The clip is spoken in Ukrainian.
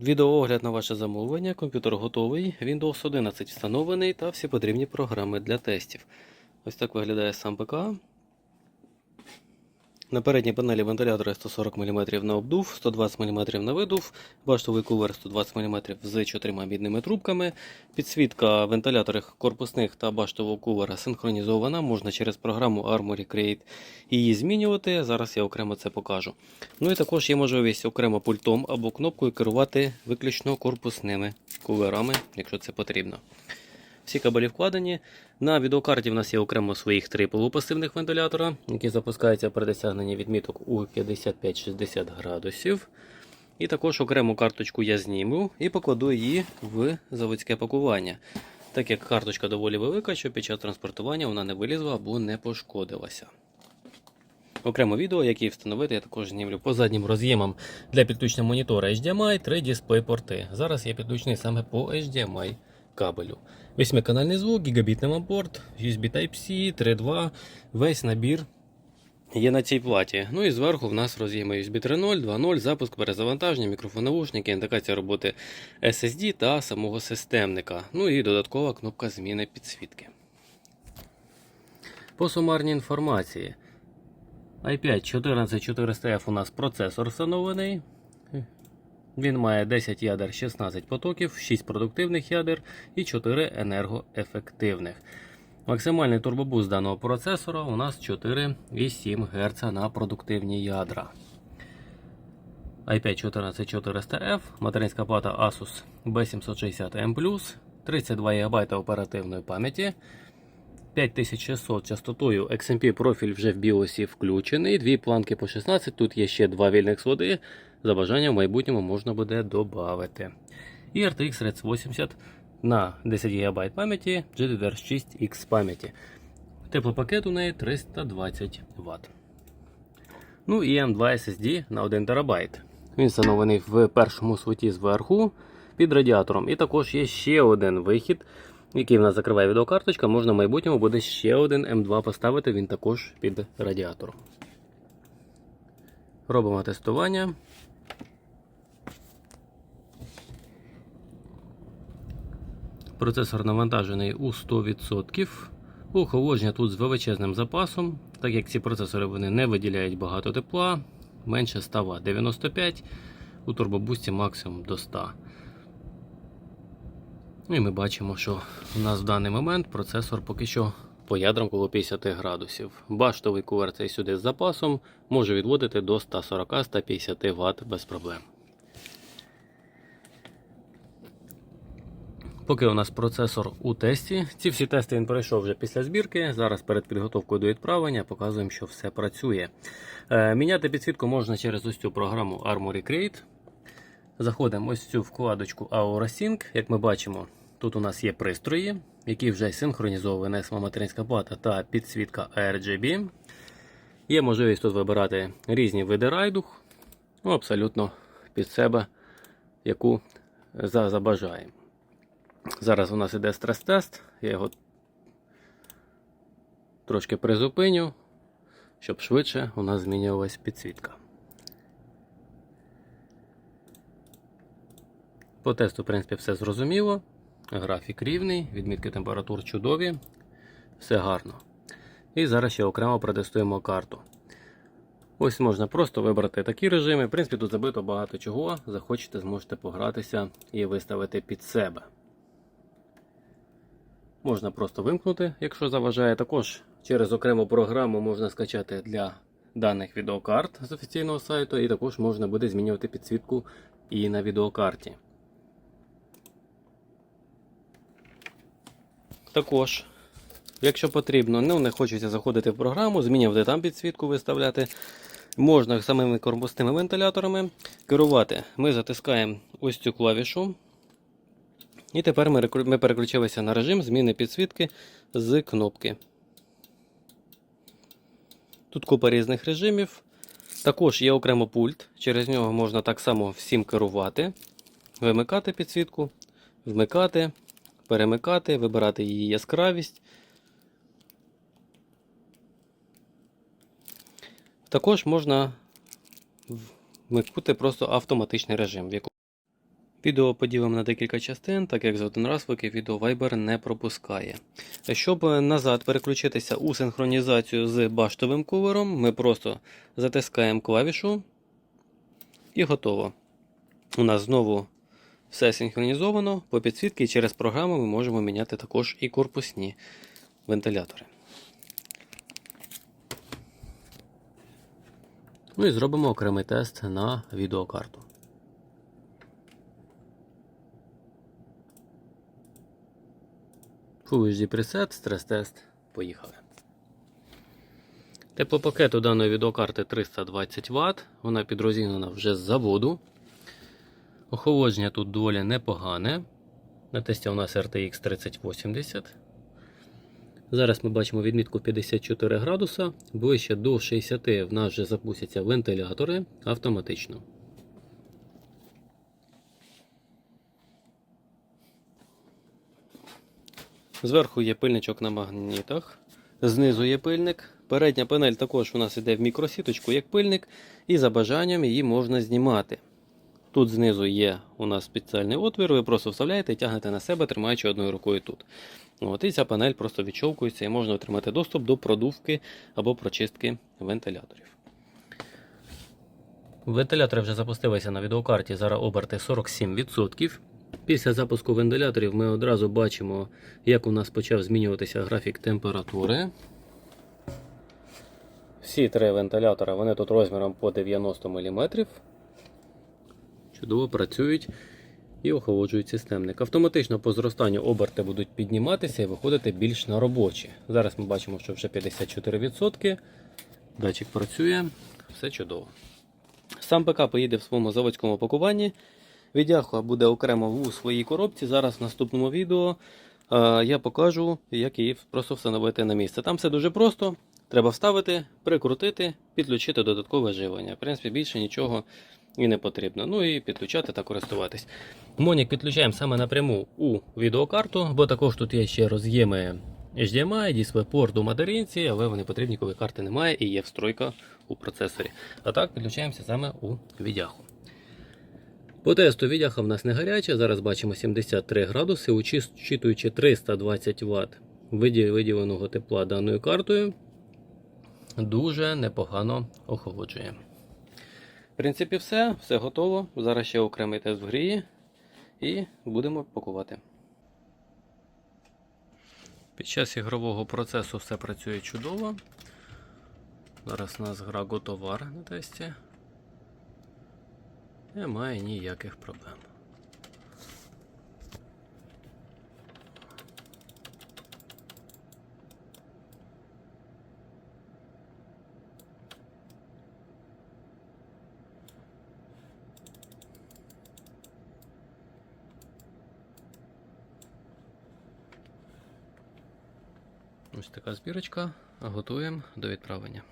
Відеоогляд на ваше замовлення. Комп'ютер готовий. Windows 11 встановлений та всі потрібні програми для тестів. Ось так виглядає сам ПК. На передній панелі вентилятора 140 мм на обдув, 120 мм на видув, баштовий кулер 120 мм з чотирма мідними трубками. Підсвітка вентиляторів корпусних та баштового кулера синхронізована. Можна через програму Armory Create її змінювати. Зараз я окремо це покажу. Ну і також є можливість окремо пультом або кнопкою керувати виключно корпусними кулерами, якщо це потрібно. Всі кабелі вкладені. На відеокарті в нас є окремо своїх три полупасивних вентилятора, які запускаються при досягненні відміток у 55-60 градусів. І також окрему карточку я зніму і покладу її в заводське пакування. Так як карточка доволі велика, щоб під час транспортування вона не вилізла або не пошкодилася. Окремо відео, яке встановити, я також знімлю по заднім роз'ємам для підключення монітора HDMI, три дисплей-порти. Зараз я підключений саме по HDMI кабелю. Восьмиканальний звук, гігабітний мапорт, USB Type-C, 3.2, весь набір є на цій платі. Ну і зверху в нас роз'єми USB 3.0, 2.0, запуск, перезавантаження, мікрофон наушники, індикація роботи SSD та самого системника. Ну і додаткова кнопка зміни підсвітки. По сумарній інформації. i5 14400F у нас процесор встановлений. Він має 10 ядер 16 потоків, 6 продуктивних ядер і 4 енергоефективних. Максимальний турбобуст даного процесора у нас 4,7 Гц на продуктивні ядра. i5 14400F, материнська плата Asus B760M, 32 ГБ оперативної пам'яті. 5600 частотою XMP профіль вже в BIOS включений. Дві планки по 16. Тут є ще два вільних слоти. За бажанням в майбутньому можна буде додати. І RTX 3080 на 10 ГБ пам'яті, GDDR6X пам'яті. Теплопакет у неї 320 Вт. Ну і M2 SSD на 1 ТБ. Він встановлений в першому слоті зверху під радіатором. І також є ще один вихід який в нас закриває відеокарточка, можна в майбутньому буде ще один М2 поставити, він також під радіатором. Робимо тестування. Процесор навантажений у 100%. Охолодження тут з величезним запасом, так як ці процесори вони не виділяють багато тепла, менше 100 Вт, 95 у турбобусті максимум до 100 Ну і ми бачимо, що у нас в даний момент процесор поки що по ядрам коло 50 градусів. Баштовий кувер цей сюди з запасом може відводити до 140-150 Вт без проблем. Поки у нас процесор у тесті, ці всі тести він пройшов вже після збірки. Зараз перед підготовкою до відправлення показуємо, що все працює. Е, міняти підсвітку можна через ось цю програму Armory Create. Заходимо ось в цю вкладочку AuraSync. Як ми бачимо, тут у нас є пристрої, які вже синхронізовані сама материнська плата та підсвітка RGB. Є можливість тут вибирати різні види райдух, ну, абсолютно під себе, яку забажаємо. Зараз у нас іде стрес-тест, я його трошки призупиню, щоб швидше у нас змінювалась підсвітка. По тесту, в принципі, все зрозуміло. Графік рівний, відмітки температур чудові, все гарно. І зараз ще окремо протестуємо карту. Ось можна просто вибрати такі режими. В принципі, тут забито багато чого. Захочете, зможете погратися і виставити під себе. Можна просто вимкнути, якщо заважає. Також через окрему програму можна скачати для даних відеокарт з офіційного сайту, і також можна буде змінювати підсвітку і на відеокарті. Також, якщо потрібно, ну не хочеться заходити в програму, змінювати там підсвітку виставляти. Можна самими корпусними вентиляторами керувати. Ми затискаємо ось цю клавішу. І тепер ми, переключилися на режим зміни підсвітки з кнопки. Тут купа різних режимів. Також є окремо пульт, через нього можна так само всім керувати, вимикати підсвітку, вмикати перемикати, вибирати її яскравість. Також можна вмикнути просто автоматичний режим. в якому Відео поділимо на декілька частин, так як за один раз поки відео Viber не пропускає. Щоб назад переключитися у синхронізацію з баштовим кулером, ми просто затискаємо клавішу і готово. У нас знову все синхронізовано по підсвітки через програму ми можемо міняти також і корпусні вентилятори. Ну і зробимо окремий тест на відеокарту. Full HD preset, стрес-тест. Поїхали. Теплопакет у даної відеокарти 320 Вт. Вона підрозігнана вже з заводу. Охолодження тут доволі непогане. На тесті у нас RTX 3080. Зараз ми бачимо відмітку 54 градуса. Ближче до 60 в нас вже запустяться вентилятори автоматично. Зверху є пильничок на магнітах. Знизу є пильник. Передня панель також у нас йде в мікросіточку як пильник, і за бажанням її можна знімати. Тут знизу є у нас спеціальний отвір, ви просто вставляєте і тягнете на себе, тримаючи одною рукою тут. От, І ця панель просто відчовкується і можна отримати доступ до продувки або прочистки вентиляторів. Вентилятори вже запустилися на відеокарті, зараз оберти 47%. Після запуску вентиляторів ми одразу бачимо, як у нас почав змінюватися графік температури. Всі три вентилятори вони тут розміром по 90 мм. Чудово працюють і охолоджують системник. Автоматично по зростанню оберти будуть підніматися і виходити більш на робочі. Зараз ми бачимо, що вже 54%. Датчик працює, все чудово. Сам ПК поїде в своєму заводському пакуванні. Відяхла буде окремо у своїй коробці. Зараз в наступному відео е, я покажу, як її просто встановити на місце. Там все дуже просто. Треба вставити, прикрутити, підключити додаткове живлення. В принципі, більше нічого і не потрібно. Ну і підключати та користуватись. Монік підключаємо саме напряму у відеокарту, бо також тут є ще роз'єми HDMI, DisplayPort у материнці, але вони потрібні, коли карти немає і є встройка у процесорі. А так підключаємося саме у відяху. По тесту відяха в нас не гаряча, зараз бачимо 73 градуси, учитуючи 320 Вт виділеного тепла даною картою, дуже непогано охолоджує. Принципі, все, все готово. Зараз ще окремий тест в грії і будемо пакувати. Під час ігрового процесу все працює чудово. Зараз у нас гра готовар на тесті. Немає ніяких проблем. Ось така збірочка. Готуємо до відправлення.